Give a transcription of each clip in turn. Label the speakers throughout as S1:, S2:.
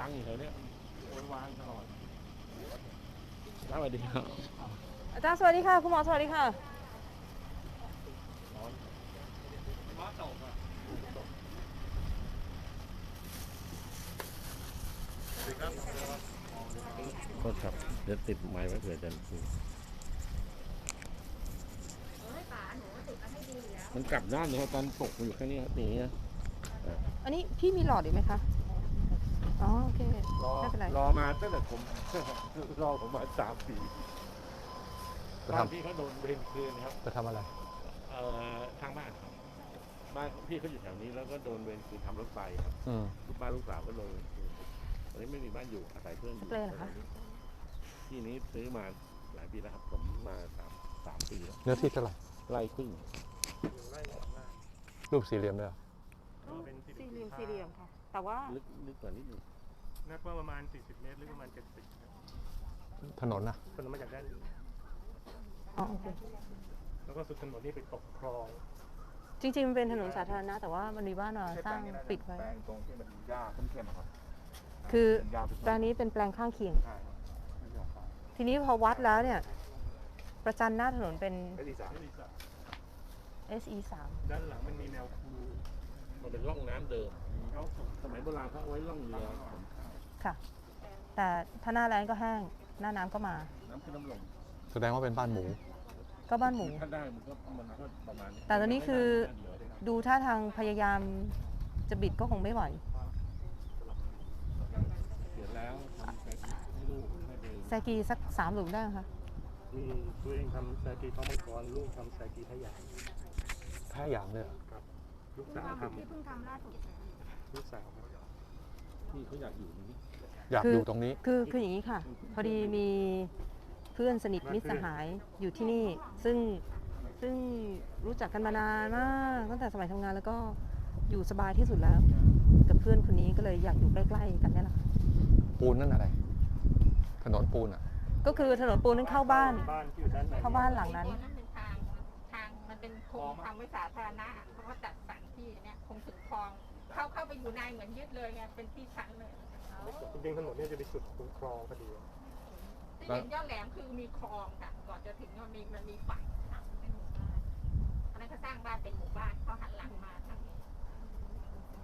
S1: รังอยู่แถวเนี้ยโวยวายตลอดแล้วสวัสดีครับ
S2: อาจารย์สวัสดีค่ะ คุณหมอสวัสดีค่ะ
S1: ก็ครับ เดี๋ยวติดไม้ไว้เผื่อจะคุยมันกลับด้านเลยครับตอนตกมันอยู่แค่นี้ครับอย่างนี้นะ
S2: อันนี้พี่มีหลอดอีกไหมคะอ๋อโอ เค
S1: รอ
S2: ไม่เป็นไร
S1: รอมาตั้งแต่ผม รอผมมาสามปี
S3: จะ
S1: บ้าน
S3: ทำ
S1: พี่เขาโดนเวรคืนครับ
S3: จะทำอะไร
S1: เอ่อทางบ้านครับบ้านพี่เขาอยู่แถวนี้แล้วก็โดนเวรคืนทำรถไฟครับ
S3: อืม
S1: บ้านลูกสาวก็โดนเวรคืนตอนนี้ไม่มีบ้านอยู่อาศัยเพื่อนอยู่
S2: สเปรย์เหรอคะ
S1: ที่นี้ซื้อมาหลายปีแล้วครับ ผมมาสามสามปีแล้ว
S3: เนื้อที่เท่าไหร่
S1: ไร่ครึ่ง
S3: รูปสี่เหลี่ยมเลยเหรอ
S4: เป็น
S2: สี่เหลี่ยมสี่เหลี่ยมค่ะ แต่ว่า
S1: ลึกลึกกว่านิดนึง
S4: นักว่าประมาณ 40 เมตร หรือประมาณ 70ครับ
S3: ถนนนะ
S4: ถนนมาจากด้านนี้
S2: อ๋อโอเค
S4: แล้วก็สุดถนนนี่ไปตกคลอง
S2: จริงๆมันเป็นถนนสาธารณะ แต่ว่ามันมีบ้านมาสร้างปิดไว้
S5: แปลงตรงที่มันหญ้าเข้มๆอะครับ
S2: คือ
S5: เป็นหญ้าเป็น
S2: แปลงนี้เป็นแปลงข้างเคียง
S5: ใช่ครับไม่ใช่ของเขา
S2: ทีนี้พอวัดแล้วเนี่ย ประจันหน้าถนนเป็น
S5: ไอ้ดีสาม
S2: SE
S4: ด้านหลังมันมีแนวคู
S1: มันเป็นร่องน้ำเดิม
S4: เขาส่ง
S1: สมัยโบราณเขาเอาไว้ร่องเรือ
S2: 3 ค่ะ แต่ถ้าหน้าแรงก็แห้ง หน้าน้ำก็มา
S1: น้ำขึ้นน้ำลง
S3: แสดงว่าเป็นบ้านหมู
S2: ก็บ้านหมู
S1: ถ้าได้มันก็มันก็ประมาณนี้
S2: แต่ตอนนี้คือ ดูท่าทางพยายามจะบิดก็คงไม่ไหว
S1: เสียแล้วทำไปให้ลูกให้ไป
S2: แซกีสักสามหลุมได้ไหมคะ
S4: มีตัวเองทำแซกีท้องมังกรลูกทำแซกีทะยาน
S3: แค่อย่างเลยเหรอ
S4: ลูกสาวทำลูกสาวครับ
S1: ที่เขาอยากอยู่ตรงนี้
S3: อยาก
S2: คือ
S3: อ
S2: อ
S3: ยู่ตรงนี้
S2: คือคืออย่างนี้ค่ะ พอดีมีเพื่อนสนิทมิตรสหายอยู่ที่นี่ ซึ่งซึ่งรู้จักกันมานานมากตั้งแต่สมัยทำงานแล้วก็อยู่สบายที่สุดแล้ว กับเพื่อนคนนี้ก็เลยอยากอยู่ใกล้ๆกันนี่แหละค่ะ
S3: ปูนนั่นอะไร ถนนปูนอะ
S2: ก็คือถนนปูนนั้นเข้าบ้าน
S4: บ้านที่อยู่ด้านใน
S2: เข้าบ้านหลังนั้น
S6: นั้นเป็นทางทางมันเป็นโครงทางไว้สาธารณะเพราะว่าจัดสรรที่เนี่ยคงถึงคลอง เข้าเข้าไปอยู่ในเหมือนยึดเลยไงเป็นที่ชั้นเลย
S4: จริงๆถนนเนี่ยจะไปสุดตรงคลองพอดี
S6: ที่เห็นยอดแหลมคือมีคลองค่ะก่อนจะถึงมันมีมันมีฝั่งค่ะเป็นหมู่บ้านเพราะฉะนั้นเขาสร้างบ้านเป็นหมู่บ้านเขาหันหลังมาทางนี้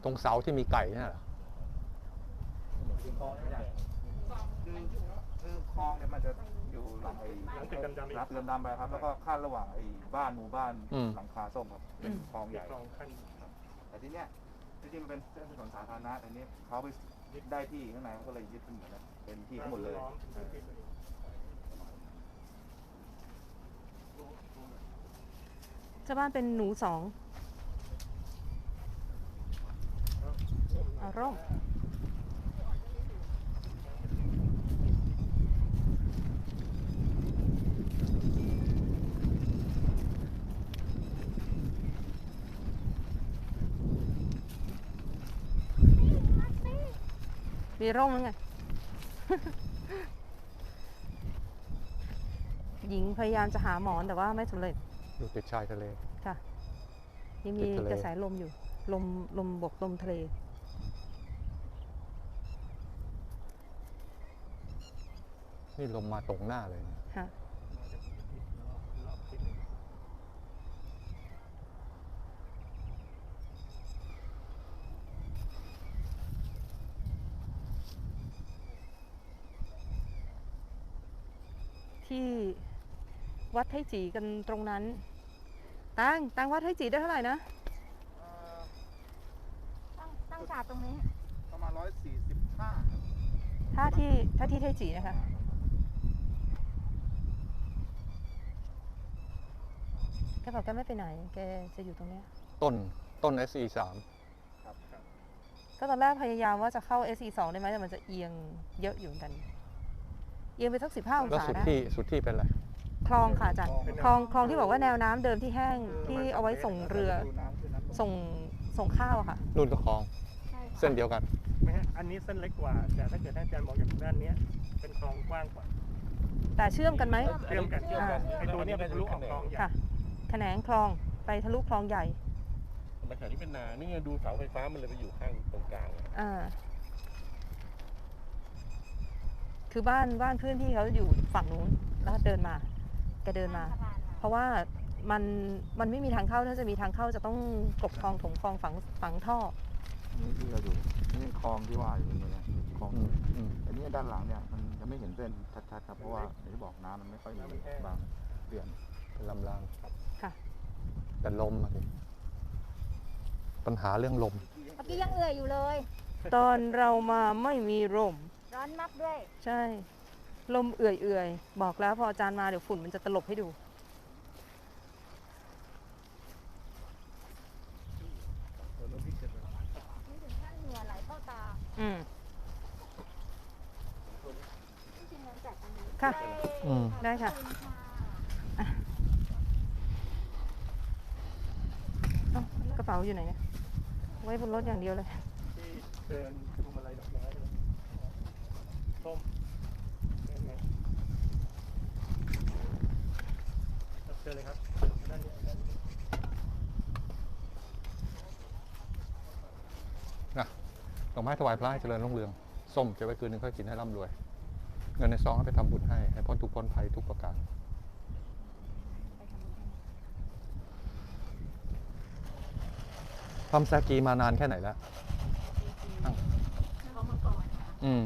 S3: ตรงเสาที่มีไก่เนี่ยเหรอ
S5: คือคลองเนี่ย
S6: คลองมันอยู่
S5: คือคลองเนี่ยมันจะอยู่หลังไอ้
S4: หลังตึกดำๆอีก
S5: รับเรือดำไปครับ แล้วก็ขั้นระหว่างไอ้บ้านหมู่บ้านหลังคาส้มครับเป็นคลองใหญ่
S4: คลองขั้น
S5: แต่ที่เนี้ย จริงๆมันเป็นเส้นถนนสาธารณะแต่นี้เขาไปยึดได้ที่ข้างในเขาก็เลยยึดเป็นเหมือนกันเป็นที่ทั้งหมดเลย
S4: ล้อมเป็นที่ตัวเอง
S2: เจ้าบ้านเป็นหนูสองอาร่ม มีร่มแล้วไง หญิงพยายามจะหาหมอนแต่ว่าไม่สำเร็จ
S3: อยู่ติดชายทะเล
S2: ค่ะ ยังมี
S3: ติดทะเล
S2: กระแสลมอยู่ ลมลมบกลมทะเล
S3: นี่ลมมาตรงหน้าเลยเนี่ย
S2: ค่ะ ที่วัดไทจีกันตรงนั้น ตังตังวัดไทจีได้เท่าไหร่นะ
S6: ตั้งตั้งฉากตรงนี้
S5: ประมาณร้อยสี่สิบห้า
S2: ถ้าที่ถ้าที่ไทจีนะคะแกบอกแกไม่ไปไหน แกจะอยู่ตรงเนี้ย
S3: ต้นต้น SE สาม
S2: ก็ตอนแรกพยายามว่าจะเข้า SE 2ได้ไหมแต่มันจะเอียงเยอะอยู่เหมือนกันเอียงไปสักสิบห้าอง
S3: แล้ว
S2: ศา
S3: สุด
S2: ได้
S3: ที่สุดที่เป็นอะไร
S2: คลองค่ะอาจารย์คลองคลองที่บอกว่าแนวน้ำเดิมที่แห้งที่เอาไว้ส่งเรือส่งส่งข้าวอะค่ะ
S3: นู่นก็คลอง
S6: ใช่ค่ะ
S3: เส้นเดียวกัน
S4: ไม่ฮะอันนี้เส้นเล็กกว่า แต่ถ้าเกิดท่านอาจารย์มองจากด้านเนี้ยเป็นคลองกว้างกว่า
S2: แต่เชื่อมกันไหม
S4: เชื่อมกันเชื่อมกัน
S2: อ่า
S4: ไอตัวเนี้ยเป็นทะลุออกคลองใหญ่
S2: ค่ะ แขนงคลองไปทะลุคลองใหญ่
S1: สมัยก่อนนี้เป็นนานี่ไงดูเสาไฟฟ้ามันเลยไปอยู่ข้างตรงกลางอะ
S2: อ่า คือบ้านบ้านเพื่อนพี่เขาอยู่ฝั่งนู้นแล้วเดินมาแกเดินมา เพราะว่ามันมันไม่มีทางเข้าถ้าจะมีทางเข้าจะต้องกลบคลองถมคลองฝังฝังท่อ
S5: นี่ที่เราอยู่นี่คลองที่ว่าอยู่ตรงนี้นะคลอง
S3: อืมอืม
S5: อันนี้ด้านหลังเนี่ยมันจะไม่เห็นเส้นชัดๆครับเพราะว่าอย่างที่บอกน้ำมันไม่ค่อยมีบางเปลี่ยน
S3: เป็นลำราง
S2: ค่ะ
S3: แต่ลมอะสิปัญหาเรื่องลม
S7: เมื่อกี้ยังเอื่อยอยู่เลย
S2: ตอนเรามาไม่มีลม
S7: ร้อนมากด้วย
S2: ใช่ ลมเอื่อยๆ บอกแล้วพออาจารย์มาเดี๋ยวฝุ่นมันจะตลบให้ดู
S7: นี่ถึงขั้นเหงื่อไหลเข้าตา
S2: อืม
S7: จริงๆเราจัดอันนี้
S2: ค่ะ
S3: อืม
S2: ได้ค่ะ
S7: ขอบณค่ะ
S2: เอ้ากระเป๋าอยู่ไหนเนี่ยไว้บนรถอย่างเดียวเลย
S4: ที่เดินพวงมาลัยดอกไม้ เลยส้มเป็นไงครับเชิญเลยครับด้านนี้ด้านนี้
S3: ดอกไม้ถวายพระให้เจริญรุ่งเรือง ส้มเก็บไว้คืนนึงค่อยกินให้ร่ำรวย เงินในซองให้ไปทำบุญให้ ให้พ้นทุกข์พ้นภัยทุกประการทำแซกีมานานแค่ไหนแล้ว
S6: เขามาก่อนค่ะ
S3: อืม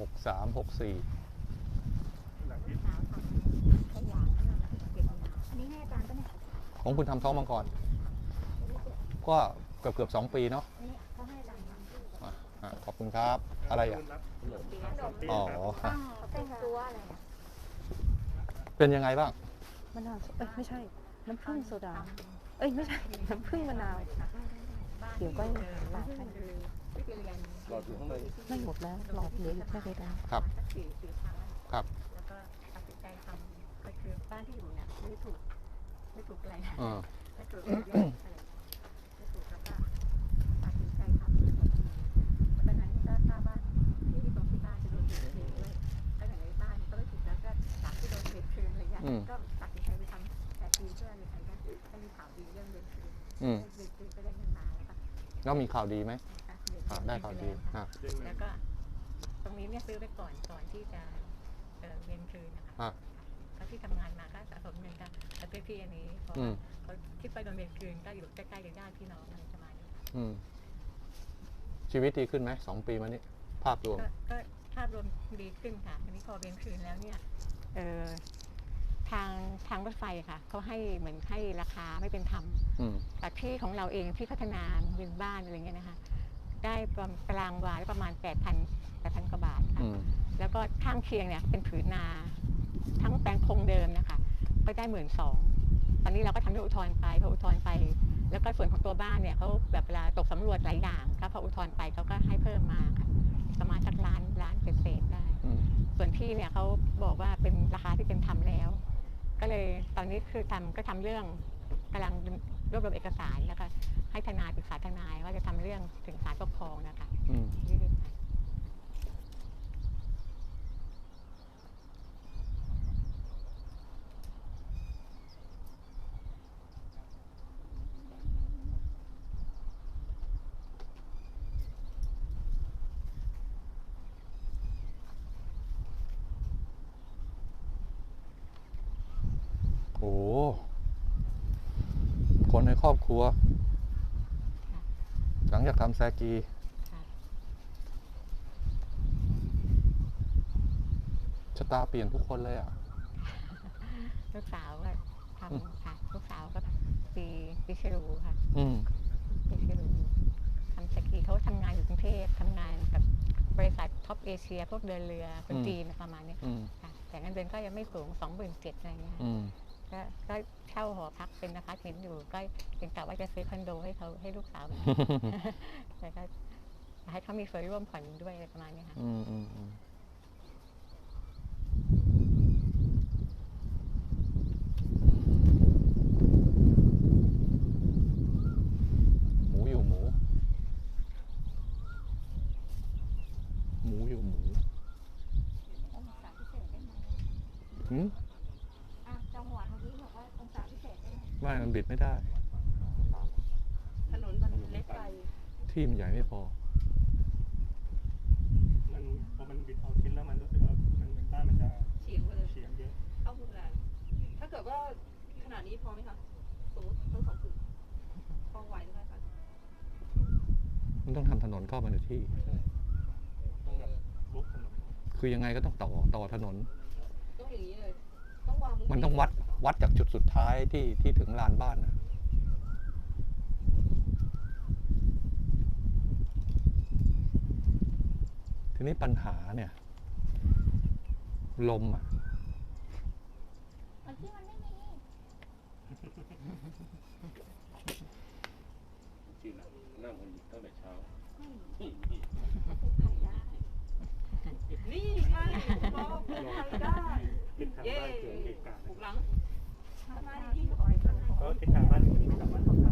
S6: หกสาม
S3: หกสี่ห
S4: ลังที่
S6: สาวทำขยะเก็บน้ำ
S7: อันนี้ให้อาจารย์ปะเนี่ย
S3: ของคุณทำท้องมังกรก็เกือบเกือบสองปีเนาะ
S7: อันนี้เขาให้อาจารย์มา
S3: อะอะขอบคุณครับ อะไรอะ
S4: รับ
S6: ขนม
S3: อ๋อ
S7: อ้าวเป็นตัวอะไรอะ
S3: เป็นยังไงบ้าง
S2: มะนาวเอ้ยไม่ใช่ น้ำผึ้งโซดา เอ้ยไม่ใช่ น้ำผึ้งมะนาว เดี๋ยวก็ลาดให้
S6: ที่ไปเรียน
S1: หลอดอยู่ข้างใน
S2: ไม่หมดแล้วหลอดเหลืออยู่แค่เล็กน้อย
S3: ครับ
S6: สักสี่สี่ครั้ง
S3: ครับ
S6: แล้วก็ตัดสินใจทำก็คือบ้านที่อยู่เนี่ยไม่ถูกไม่ถูกอะไรนะ
S3: เออ
S6: ไม่ถูกอะไรอะไรไม่ถูกแล้วก็ตัดสินใจทำตอนนั้นก็ทราบว่าที่ตรงที่บ้านจะโดนเบียดคืนด้วยก็อย่างในบ้านก็ไม่ถูกแล้วก็จากที่โดนเบียดคืนอะไรเงี้ย
S3: อืม
S6: ก็ตัดสินใจไปทำแต่ปีเพื่ออะไรกันก็มีข่าวดีเรื่องเบียดคืน
S3: อืม
S6: เบียดคืนก็ได้เงินมาแล้วก็
S3: แล้วมีข่าวดีไหม
S6: นะคะเบีย
S3: อะได้ข่าวดีอะ
S4: ดึงเล
S6: แล้
S4: ยว
S6: ก็ ตรงนี้เนี่ยซื้อไปก่อนก่อนที่จะเออเวียนคืนนะคะ
S3: อะ
S6: ก็ที่ทำงานมาก็สะสมเงินกันแล้วซื้อที่อันนี้เพราะ
S3: อื
S6: ว่าม เขาคิดไปโดนเวียนคืนก็อยู่ใกล้ๆกับญาติพี่น้องอะไรประมาณนี้
S3: อืม ชีวิตดีขึ้นไหมสองปีมานี้ภาพรวม
S6: ก็ก็ภาพรวมดีขึ้นค่ะทีนี้พอเวียนคืนแล้วเนี่ยเออทางทางรถไฟค่ะเขาให้เหมือนให้ราคาไม่เป็นธรรม
S3: อืม
S6: แต่ที่ของเราเองที่พัฒนาเป็นบ้านอะไรเงี้ยนะคะ ได้ประตารางวาได้ประมาณ 8 0 0 0 8,000กว่าบาทค่ะ
S3: อืม
S6: แล้วก็ข้างเคียงเนี่ยเป็นผืนนา ทั้งแปลงคงเดิมนะคะ ก็ได้หมื่นสองตอนนี้เราก็ทำเรื่องอุทธรณ์ไปพออุทธรณ์ไป แล้วก็ส่วนของตัวบ้านเนี่ยเขาแบบเวลาตกสำรวจหลายอย่างก็พออุทธรณ์ไปเขาก็ให้เพิ่มมาค่ะประมาณสักล้านล้านเศษๆได้
S3: อืม
S6: ส่วนที่เนี่ยเขาบอกว่าเป็นราคาที่เป็นธรรมแล้ว ก็เลยตอนนี้คือทำก็ทำเรื่องกำลัง รวบรวมเอกสารนะคะให้ทนายปรึกษาทนายว่าจะทำเรื่องถึงศาลปกครองนะคะ
S3: อืม
S6: ยื่นไป
S3: โอ้ คนในครอบครัว หลังจากทำแซกี
S6: ค่ะ
S3: ชะตาเปลี่ยนทุกคนเลยอะ
S6: ลูกสาวก็ทำค่ะ ลูกสาวก็ปีปีชรูค่ะ
S3: อืม
S6: ปีชรูทำสกีเขาทำงานอยู่กรุงเทพทำงานกับบริษัทท็อปเอเชียพวกเดินเรือคน
S3: อืม
S6: จีนประมาณเนี้ย
S3: อืม
S6: ค่ะแต่เงินเดือนก็ยังไม่สูงสองหมื่นเจ็ดอะไรเงี้ย
S3: อืม
S6: ก็ก็เช่าหอพักเป็นอพาร์ตเมนต์อยู่ ก็เป็นกะว่าจะซื้อคอนโดให้เขาให้ลูกสาวแต่ก็ให้เขามีส่วนร่วมผ่อนด้วยอะไรประมาณเนี้ยค่ะ
S3: อืมอืมอืมหมูอยู่หมู หมูอยู่หมู
S7: องศาพิเศษได้ไหม ได้ไหม
S3: ไม่มันบิดไม่ได้
S6: ถนนมันเล็กไป
S3: ที่มันใหญ่ไม่พอ
S4: มันผมมันบิดเอาชิ้นแล้วมันรู้สึกว่ามันเหมือนบ้านมันจะ
S8: เฉียงไปเลย
S4: เฉียงเยอะ
S8: เข้ามุมแรงถ้าเกิดว่าขนาดนี้พอไหมคะสมมติทั้งสองคือพอไหวหรือไม่คะ
S3: มันต้องทำถนนเข้ามาในที่
S4: ต้องแบบลุกถนน
S3: คือยังไงก็ต้องต่อต่อถนน
S8: ต้องอย่างนี้เลย ต้องวางมุ
S3: มันต้องวัด วัดจากจุดสุดท้ายที่ที่ถึงลานบ้านนะทีนี้ปัญหาเนี่ย ลมอะ
S1: ที่นั่งนั่งกันอยู่ตั้งแต่เช้า
S8: นี่ใช่พอปลูกไทยได้
S4: ทิศทาง
S8: เย้
S4: บ้านเกิดเหตุการณ์
S8: ปลูกหลัง ทำไมที่ปล่อย
S4: เพราะทิศทางบ้านมันสามารถทำได้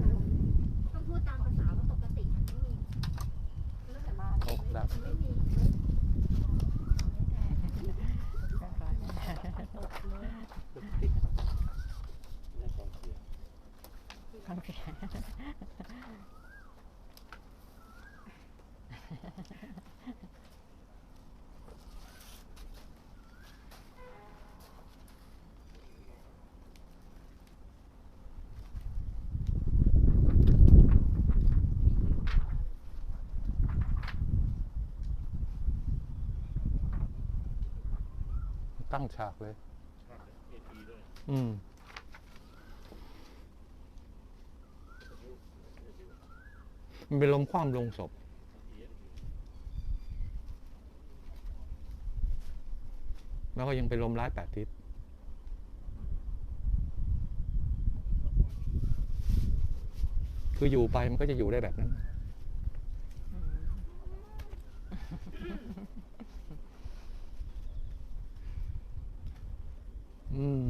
S9: ต้องพูดตามภาษาว่าปกติมันไม่มีเรื่องแต่มา
S3: โอ้แบบ
S9: ไม่มี
S1: และกองเชียร์
S3: ตั้งฉากเล
S1: ย
S3: อืมมันเป็นลมคว่ำลงศพ แล้วก็ยังเป็นลมร้ายแปดทิศคืออยู่ไปมันก็จะอยู่ได้แบบนั้น อืม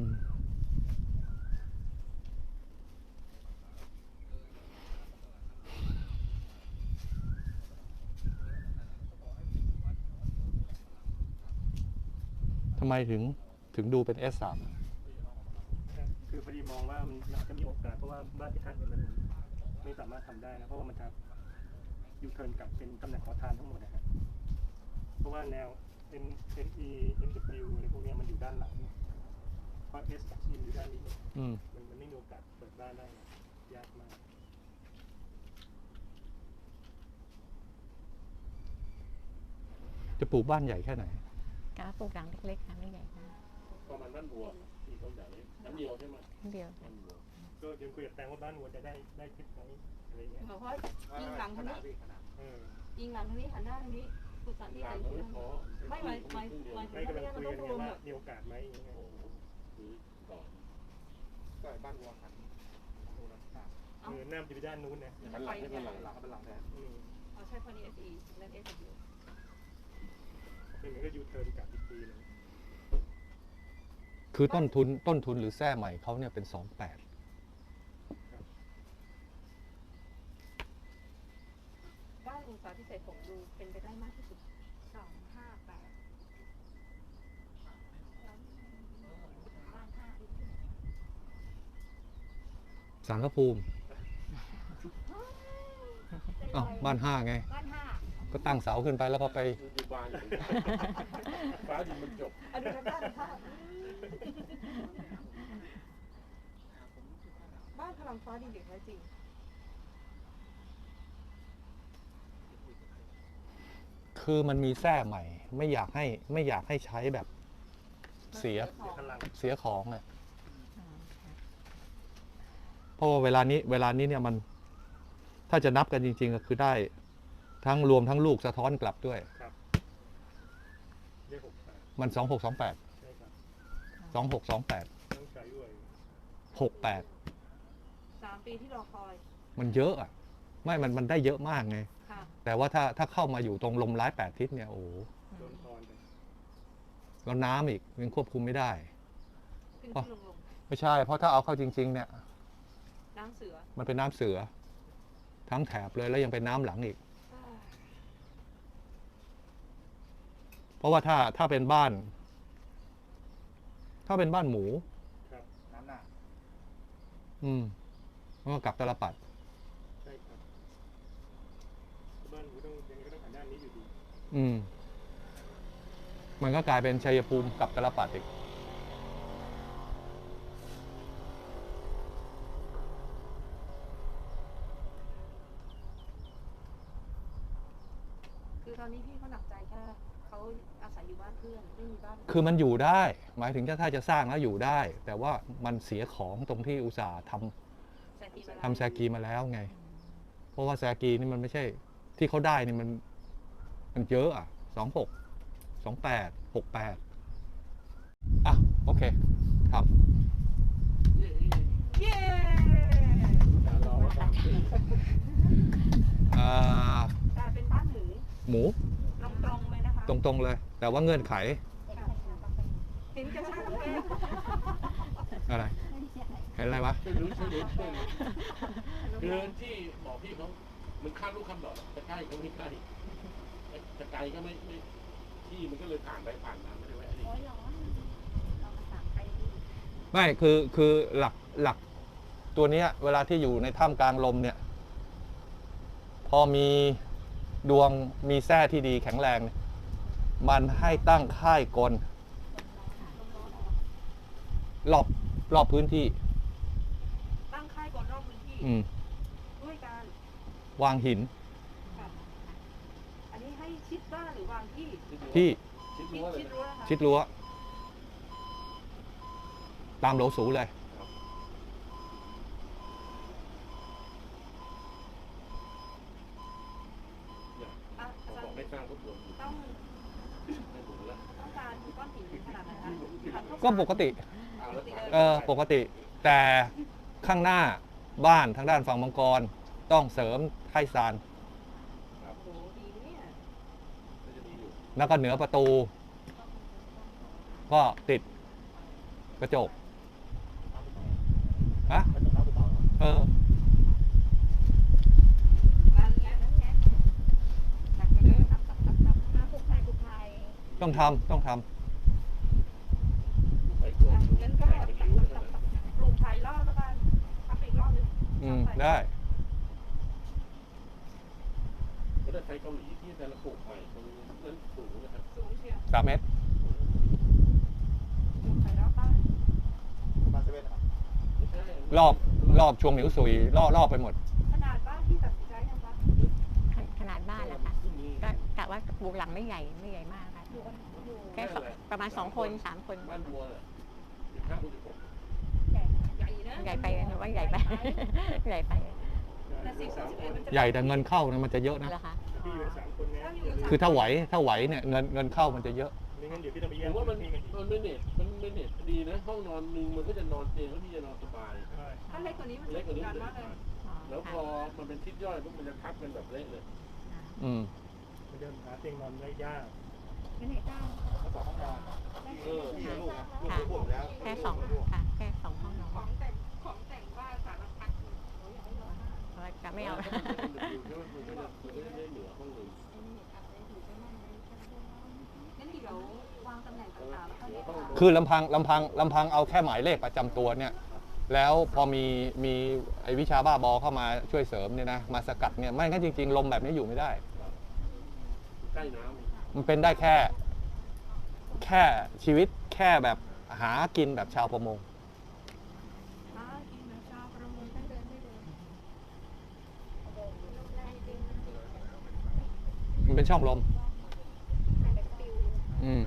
S3: ทำ ไมถึงถึงดูเป็น S3
S4: คือพอดีมองว่ามันน่าจะมีโอกาสเพราะว่าบ้านที่ท่านเนี่ยมันไม่สามารถทำได้นะเพราะว่ามันจะยูเทิร์นกลับเป็นตำแหน่งขอทานทั้งหมดนะฮะเพราะว่าแนว N N E N W อะไรพวกเนี้ยมันอยู่ด้านหลังเพราะ S กับ E อยู่ด้านนี้
S3: อืม
S4: มันมันไม่มีโอกาสเปิดบ้านได้นะยากมาก
S3: จะปลูกบ้านใหญ่แค่ไหน
S6: กาปลูกหลังเล็กๆค่ะไม่ใหญ่มาก
S1: ประมาณบ้านบัวที่เขาใหญ่น้ำเดียวใช่ไหม
S6: เดียว
S1: บ้านบัว
S4: ก็ยังคุยกับแตงว่าบ้านวัวจะได้ได้ทิศไหนอะไรเงี้ย
S8: หมายความว่ายิงหลังทางนี้
S4: เออ
S8: ยิงหลังทางนี้หันหน้าทางนี้สุดสันที่
S1: ห
S8: ไหน
S1: ลังไม่พอ
S8: ไม่หมายหมายหมายถึ
S4: ไม่
S8: ง
S4: กำลัง
S8: ว่า
S4: คุย
S8: เรา
S4: กัน
S8: ต้อง
S4: ไง
S8: รวม
S4: ว่า
S8: แบบ
S4: มีโอกาสไหมอย่างเงี้ย
S1: โอ้โหคือก่อน
S5: ก็บ้านวัวหัน
S8: เอ้า
S4: คือหน้ามันจะไปด้านนู้นนะ
S1: หันหลังให้เป็นหลัง
S5: หลังก็เป็นหลังแทน
S4: อืม
S8: เอาใช่พอดี SE เล่น SW
S4: เป็นเหมือนก็ยูเทิร์นกลับอีกทีหนึง
S3: คือต้นทุนต้นทุนหรือแท้ใหม่เขาเนี่ยเป็น28
S8: บ้านองศาพิเศษของดูเป็นไปได้มากที่สุด
S9: สองห้าแปดบ้านห้าอีก
S3: สารพระภูมิอ้าวบ้านห้าไง
S9: บ้านห้า
S3: ก็ตั้งเสาขึ้นไปแล้วก็ไป
S1: คือดู บ้านอยู่ ฟ้าดินมันจบ
S8: อันนี้ทางด้านข้างบ้านพลังฟ้าดินเด็กแท้จริง
S3: คือมันมีแท้ใหม่ ไม่อยากให้ไม่อยากให้ใช้แบบ เสีย
S4: เดี๋ยวพลัง
S3: เสียของอะเพราะว่าเวลานี้เวลานี้เนี่ยมัน ถ้าจะนับกันจริง ๆ ก็คือได้ ทั้งรวมทั้งลูกสะท้อนกลับด้วย
S4: เรียกหกแปด
S3: มันสองหกสองแปด
S4: ใช่ครับ
S3: สองหกสองแปด
S4: ต้องใช้ด้วย
S3: หกแปด
S8: สามปีที่รอคอย
S3: มันเยอะอะ ไม่มันมันได้เยอะมากไง
S8: ค่ะ
S3: แต่ว่าถ้าถ้าเข้ามาอยู่ตรงลมร้ายแปดทิศเนี่ยโอ้โห
S4: โดนทอนไป
S3: แล้วน้ำอีกยังควบคุมไม่ได้
S8: ขึ้น
S3: อ๋อ
S8: ขึ้นลงลง
S3: ไม่ใช่ เพราะถ้าเอาเข้าจริง ๆ เนี่ย
S8: น้ำเสือ
S3: มันเป็นน้ำเสือ ทั้งแถบเลยแล้วยังเป็นน้ำหลังอีก เพราะว่าถ้าถ้าเป็นบ้าน ถ้าเป็นบ้านหมู
S5: น้ำหน้า
S3: อืมมันก็กลับตลปัด
S4: ใช่ครับบ้านหมูต้องยังไงก็ต้องหันด้านนี้อยู่ดี
S3: อืม มันก็กลายเป็นชัยภูมิกับตลปัดอีก
S8: คือตอนนี้พี่เขาหนักใจแค่ เขาอาศัยอยู่บ้านเพื่อนไม่มีบ้าน
S3: คือมันอยู่ได้ หมายถึงถ้าจะสร้างแล้วอยู่ได้ แต่ว่ามันเสียของตรงที่อุตสาห์ทำ
S8: แซกีมา
S3: ทำแซกีมาแล้วไง เพราะว่าแซกีนี่มันไม่ใช่ที่เขาได้นี่มัน มันเยอะอะสองหกสองแปดหกแปดอะ โอเคท
S8: เย้
S1: รอว่าตามที่ำ
S3: อ่า
S8: แต่เป็นบ้านหมู
S3: หมู
S8: ตรงๆเลยนะคะ
S3: ตรงๆเลย แต่ว่าเงื่อนไข
S8: เห็นกระชากเลย
S3: อะไร เห็นอะไรวะ
S1: ช่วยดูช่วยดูช่วยดูคือที่บอกพี่เขามันข้ามลูกข้ามดอกจะใกล้ก็ไม่ใกล้จะไกลก็ไม่ไม่ที่มันก็เลยผ่านไปผ่านมาไม่ได้แวะนี่
S9: โอ้ยร้อนเราภาษาไทยดี
S3: ไม่คือคือหลักหลักตัวเนี้ย เวลาที่อยู่ในถ้ำกลางลมเนี่ย พอมีดวงมีแท้ที่ดีแข็งแรงเนี่ย มันให้ตั้งค่ายกลรอบรอบพื้นที่
S8: ตั้งค่ายก่อนรอบพื้นที่
S3: อืม
S8: ด้วยการ
S3: วางหิน
S8: อันนี้ให้ชิดบ้านหรือวางที่
S3: ที่
S1: ชิด
S8: ชิด
S1: รั้วเลย
S8: ชิดรั้วนะคะ
S3: ชิดรั้วตามโหลสูเลย
S8: อะอา
S1: เขา
S8: จาร
S1: บอก
S8: ย์
S1: ให้สร้างก็ปวด
S8: ต้อง
S1: ให้หมุนแล้ว
S8: ต้องการก้อนหินขนาดไหนคะ
S3: ก็ปกติ
S1: เอาแล้วถ่าย
S3: เออปกติ แต่ข้างหน้าบ้านทางด้านฝั่งมังกร ต้องเสริมไทซาน
S8: โอ้โหดีเนี่ย
S1: ก็จะดีอยู่
S3: แล้วก็เหนือประตู ก็ติดกระจกฮะเออ
S8: นั่นไงนั่นไงหนักกว่าเดิม
S9: ตับตับตับตับมาปลุกไทยปลุกไทย
S3: ต้องทำต้องท
S1: ไปกด
S8: อะ
S1: ดู
S8: งั้นก็
S1: ถ่ายเป็นริ้วเลยนะ
S8: ปลูกไผ่รอบแล้วกันทำอีกรอบหนึงำ
S3: อืม ได้
S1: ก็ได้ไทยเกาหลีที่แต่ละปลูกใหม่ตรงนั้นสูงนะครับ
S8: สูงเชียว
S3: สามเมตร
S8: ปลูกไผ่รอบบ้าน
S5: มาเซเว่นนะครับ
S1: ไม่ใช่
S3: รอบรอบช่วงหนิวสุยรอบรอบไปหมด
S8: ขนาดบ้านที่ตัดสินใจยังคะ
S6: ขนาดบ้านนะคะ
S1: ขึ้นนี้
S6: ก็กะว่าปลูกหลังไม่ใหญ่ไม่ใหญ่มากค่ะ
S9: อยู่อยู่
S6: แค่สองประมาณสองคนสามคน
S1: บ้านบัวน่ะสิบห้าคูณสิบหก
S9: ใหญ่
S8: ใหญ่นะ
S6: ใหญ่ไปหรือว่าใหญ่ไป ใหญ่ไป
S8: แต่สิบสามสิบเอ็ดมันจะ
S3: ใหญ่แต่เงินเข้านะมันจะเยอะนะ
S6: เหรอคะ
S4: พี่อยู่กันสามคนนะ
S8: ถ้าอยู่สาม
S3: คือถ้าไหวถ้าไหวเนี่ยเงินเงินเข้ามันจะเยอะ
S4: ไม่งั้นเดี๋ยวพี่ต้องไป
S1: ผ
S4: แย่ง
S1: มว่ามัน
S4: พี่กันอีก
S1: มันไม่เน็ตมันไม่เน็ตดีนะ ห้องนอนหนึงมันก็จะนอนเตียงแล้วพี่จะนอนสบาย
S4: ใช่
S8: ถ้าเล็กกว่านี้มัน
S1: เล็
S8: จะ
S1: กกว่านี้
S8: การ
S1: เลย
S8: มากเลย
S6: อ๋อ
S1: แล้วพ
S6: ค่ะ
S1: อมันเป็นทิศย่อยปุ๊บมันจะทับกันแบบเละเลย
S3: อืม
S4: มันจะหาเตียงนอนได้ยาก
S9: งั้นไหนจ้าง
S5: สองห้องนอน
S1: เออ
S5: พี่กับลูกนะลูก
S6: ค่ะ
S5: กับลูกแล้ว
S6: แค่สองค่ะแค่สองห้องนอน
S8: ของแต่งของแต่งบ้านสารพัด
S6: เพราะว่าจะไม่เอา
S1: แล้วมันจะเป็นวิวที่ว่ามันก็จะมันก็จะได้เหนือห้องหนึ่ง
S8: งั้นเดี๋ยววางตำแหน่งต่างๆแล้วก็เรียกมา
S3: คือลำพังลำพังลำพังเอาแค่หมายเลขประจำตัวเนี่ย แล้วพอมีมีไอวิชาบ้าบอเข้ามาช่วยเสริมเนี่ยนะมาสกัดเนี่ยไม่งั้นจริง ๆ ลมแบบนี้อยู่ไม่ได้
S1: ใกล้น้ำ
S3: มันเป็นได้แค่ แค่ชีวิตแค่แบบหากินแบบชาวประมง
S8: หากินนะชาวประมง
S9: ท่านเดินไม่เดินเดินได้จริง
S3: มัน เป็นช่องลม
S9: หายไปปิว
S3: อืม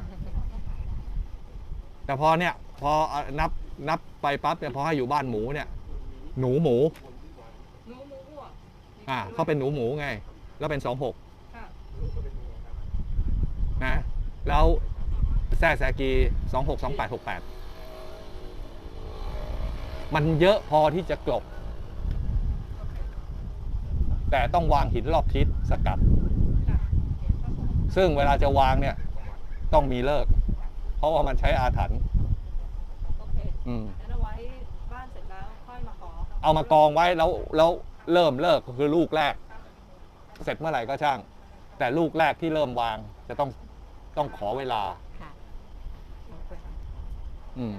S3: แต่พอเนี่ย พอเอานับนับไปปั๊บเนี่ยพอให้อยู่บ้านหมูเนี่ย หนูหมู
S8: หนูหมูบวก
S3: อ่าเขาเป็นหนูหมูไง แล้วเป็นสองหก
S8: ค่ะ
S3: นะ แล้วแซ่แซกีสองหกสองแปดหกแปดมันเยอะพอที่จะกลบ แต่ต้องวางหินรอบทิศสกัด
S8: ค่ะ
S3: ซึ่งเวลาจะวางเนี่ย ต้องมีเลิก เพราะว่ามันใช้อาถรรพ์
S8: โอเค
S3: อืม
S8: งั้นเอาไว้บ้านเสร็จแล้วค่อยมาขอ
S3: เอามากองไว้แล้วแล้วเริ่มเลิกก็คือลูกแรก เสร็จเมื่อไหร่ก็ช่าง แต่ลูกแรกที่เริ่มวาง จะต้องต้องขอเวลา
S6: ค่ะ
S3: อืม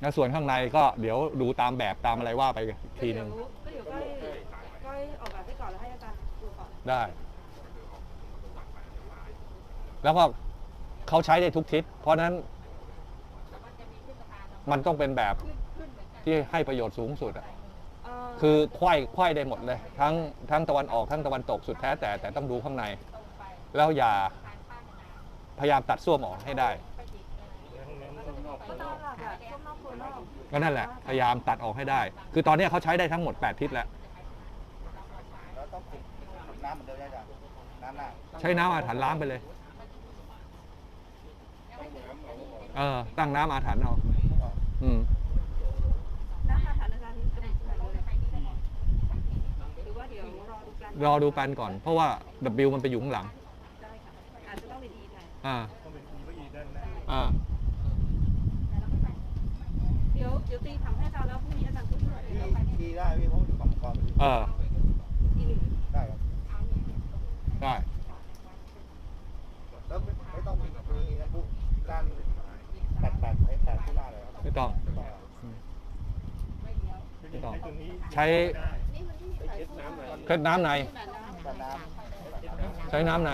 S3: แล้วส่วนข้างในก็เดี๋ยวดูตามแบบตามอะไรว่าไปอีกทีหนึ่ง
S8: ก็เดี๋ยวก็เดี๋ยวก้อยก้อยออกแบบให้ก่อนแล้วให้อาจารย์ดูก่อน
S3: ได้ แล้วก็เขาใช้ได้ทุกทิศ เพราะฉะนั้นมันต้องเป็นแบบที่ให้ประโยชน์สูงสุดอะ
S2: เอ่อ
S3: คือไขว้ไขว้ได้หมดเลย ทั้งทั้งตะวันออกทั้งตะวันตกสุดแท้แต่แต่ต้องดูข้างใน แล้วอย่าพยายามตัดส้วมออกให้ได้
S2: ก็ต้องหลักอะพวกนอกครัวนอก
S3: ก็นั่นแหละ พยายามตัดออกให้ได้ คือตอนนี้เขาใช้ได้ทั้งหมด 8 ทิศแล้ว
S5: แล้วต้องติดน้ำเหมือนเดิมใช่ไหมจ๊ะน้ำหน้า
S3: ใช้น้ำอาถรรพ์ล้างไปเลย เออตั้งน้ำอาถรรพ์เอาอืม
S2: น้ำอาถรรพ์อาจารย์นี่จะเป็นอะไรหรือว่าเดี๋ยวรอดูกัน
S3: รอดูแปลนก่อน เพราะว่า W มันไปอยู่ข้างหลัง
S2: ได้ค่ะอาจจะต้องเป็น E แทน
S3: อ่า
S4: ต้องเป็นอีว่าอีด้านหน้า
S3: อ่า
S2: เดี๋ยวเดี๋ยวตีทำให้อาจารย์แล้วพรุ่งนี้อาจารย์ขึ้นด้วย
S5: ที่ได้พี่เพราะอยู่ฝั่งก่อน
S3: เออ
S2: อีหนึ่ง
S5: ได้ครับ
S3: ได้
S5: แล้วไม่ไม่ต้องมีมีนะพวกด้าน ไม่
S3: ต้อง
S5: ไม่ต้อง
S3: ไม่ต้อง
S4: ไอ้ตัวนี้
S3: ใช้
S4: ได้
S1: ไปเช็ดน้ำหน่อย
S3: เคล็ดน้ำใน
S5: แต่น้
S3: ใช้น้ำใน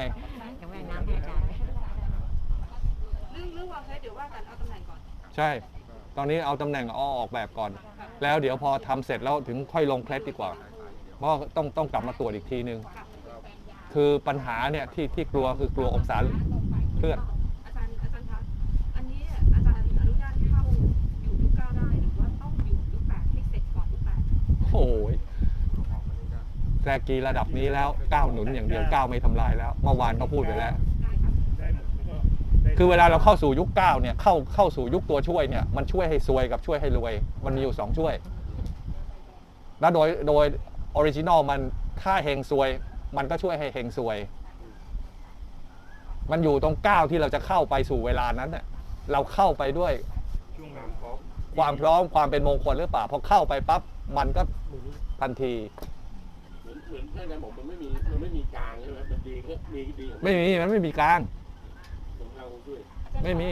S6: จะแว่น้ำให้อาจารย์
S2: เรื่องเรื่องวางเคสเดี๋ยวว่ากันเอาตำแหน่งก่อน
S3: ใช่ ตอนนี้เอาตำแหน่งอ้อออกแบบก่อน แล้วเดี๋ยวพอทำเสร็จแล้วถึงค่อยลงเคล็ดดีกว่า เพราะต้องต้องกลับมาตรวจอีกทีนึง คือปัญหาเนี่ยที่ที่กลัวคือกลัวองศาเคลื่อน โอ้ยแซกีระดับนี้แล้วก้าวหนุนอย่างเดียวก้าวไม่ทำลายแล้ว เมื่อวานเขาพูดไปแล้ว
S2: คื
S3: อเวลาเราเข้าสู่ยุคก้าเนี่ยเข้าเข้าสู่ยุคตัวช่วยเนี่ยมันช่วยให้ซวยกับช่วยให้รวย มันมีอยู่สองช่วย แล้วโดยโดยออริจินอลมันถ้าเฮงซวย มันก็ช่วยให้เฮงซวย มันอยู่ตรงก้าวที่เราจะเข้าไปสู่เวลานั้นเน่ะเราเข้าไปด้วยความพร้อมความเป็นมงคลหรือเปล่าพอเข้าไปปั๊บ มันก็ทันที
S1: เหมือนเหมือนท่านอาจารย์บอกมันไม่มีมันไม่มีกลางใช่ไหมมันดีก็มีดีของ
S3: ไม่มีมันไม่มีกลาง
S1: ของเราด้วย
S3: ไม่มี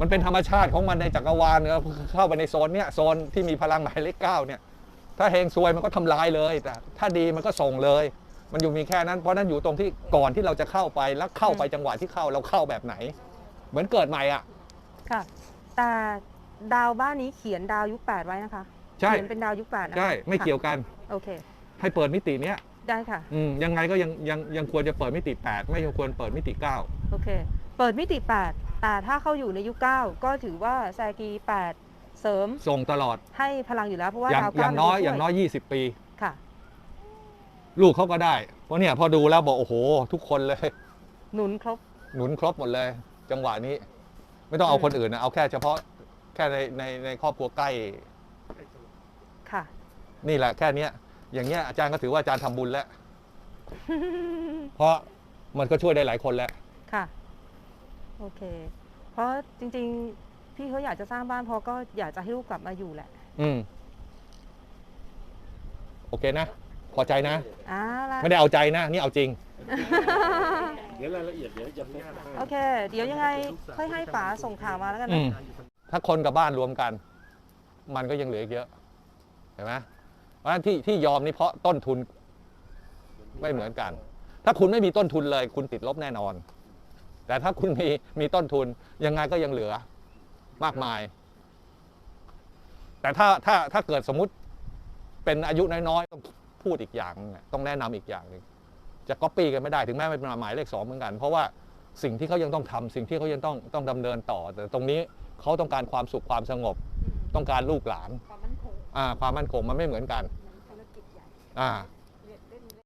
S3: มันเป็นธรรมชาติของมันในจักรวาลเนี่ยเข้าไปในโซนเนี้ยโซนที่มีพลังหมายเลขเก้าเนี่ย ถ้าเฮงซวยมันก็ทำลายเลย แต่ถ้าดีมันก็ส่งเลย มันอยู่มีแค่นั้น เพราะนั้นอยู่ตรงที่ก่อนที่เราจะเข้าไปแล้วเข้าไปจังหวะที่เข้าเราเข้าแบบไหน เหมือนเกิดใหม่อะ
S2: ค่ะ แต่ดาวบ้านนี้เขียนดาวยุคแปดไว้นะคะ
S3: ใช่
S2: เขียนเป็นดาวยุคแปดนะคะ
S3: ใช่ไม่เกี่ยวกัน
S2: โอเค
S3: ให้เปิดมิติเนี้ย
S2: ได้ค่ะ
S3: อืมยังไงก็ยังยังยังควรจะเปิดมิติ 8 ไม่ควรเปิดมิติ 9
S2: โอเค เปิดมิติ 8 แต่ถ้าเข้าอยู่ในยุค 9 ก็ถือว่าแซกี 8 เสริม
S3: ส่งตลอด
S2: ให้พลังอยู่แล้วเพราะว่า
S3: อย่าง
S2: ดาว
S3: อ
S2: เก้า
S3: ย่างน้อย
S2: มัจะช่ว
S3: อย่างน้อย 20 ปี
S2: ค่ะ
S3: ลูกเขาก็ได้ เพราะเนี่ยพอดูแล้วบอกโอ้โห ทุกคนเลย
S2: หนุนครบ
S3: หนุนครบหมดเลย จังหวะนี้ ไม่ต้องเอาคนอื่นนะเอาแค่เฉพาะแค่ในในในครอบครัวใกล้
S2: ค่ะ
S3: นี่แหละแค่เนี้ย อย่างเงี้ยอาจารย์ก็ถือว่าอาจารย์ทำบุญแล้ว เพราะมันก็ช่วยได้หลายคนแล้ว
S2: ค่ะ โอเค เพราะจริงๆ พี่เขาอยากจะสร้างบ้านเพราะก็อยากจะให้ลูกกลับมาอยู่แหละ
S3: อืม โอเคนะพอใจนะ
S2: อ่าละ
S3: ไม่ได้เอาใจนะ นี่เอาจริง
S1: เดี๋ยวรายละเอียดเดี๋ยวจะแนบให้
S2: โอเค เดี๋ยวยังไงค่อยให้ป๋าส่งข่าวมาแล้วกัน
S3: อื
S2: นะ
S3: ม ถ้าคนกับบ้านรวมกัน มันก็ยังเหลืออีกเยอะ เห็นไหม เพราะฉะนั้นที่ที่ยอมนี่เพราะต้นทุนไม่เหมือนกัน ถ้าคุณไม่มีต้นทุนเลย คุณติดลบแน่นอน แต่ถ้าคุณมีมีต้นทุนยังไงก็ยังเหลือมากมาย แต่ถ้าถ้าถ้าเกิดสมมุติเป็นอายุน้อยๆต้องพูดอีกอย่างหนึ่งอะต้องแนะนำอีกอย่างหนึ่งจะก๊อปปี้กันไม่ได้ถึงแม้ไม่เป็นหมายเลขสองเหมือนกัน เพราะว่าสิ่งที่เขายังต้องทำสิ่งที่เขายังต้องต้องดำเนินต่อ แต่ตรงนี้เขาต้องการความสุขความสงบ ต้องการลูกหลาน
S9: ความมั่นคง
S3: อ่าความมั่นคงมันไม่เหมือนกัน
S9: ธุรกิจใหญ่
S3: อ่า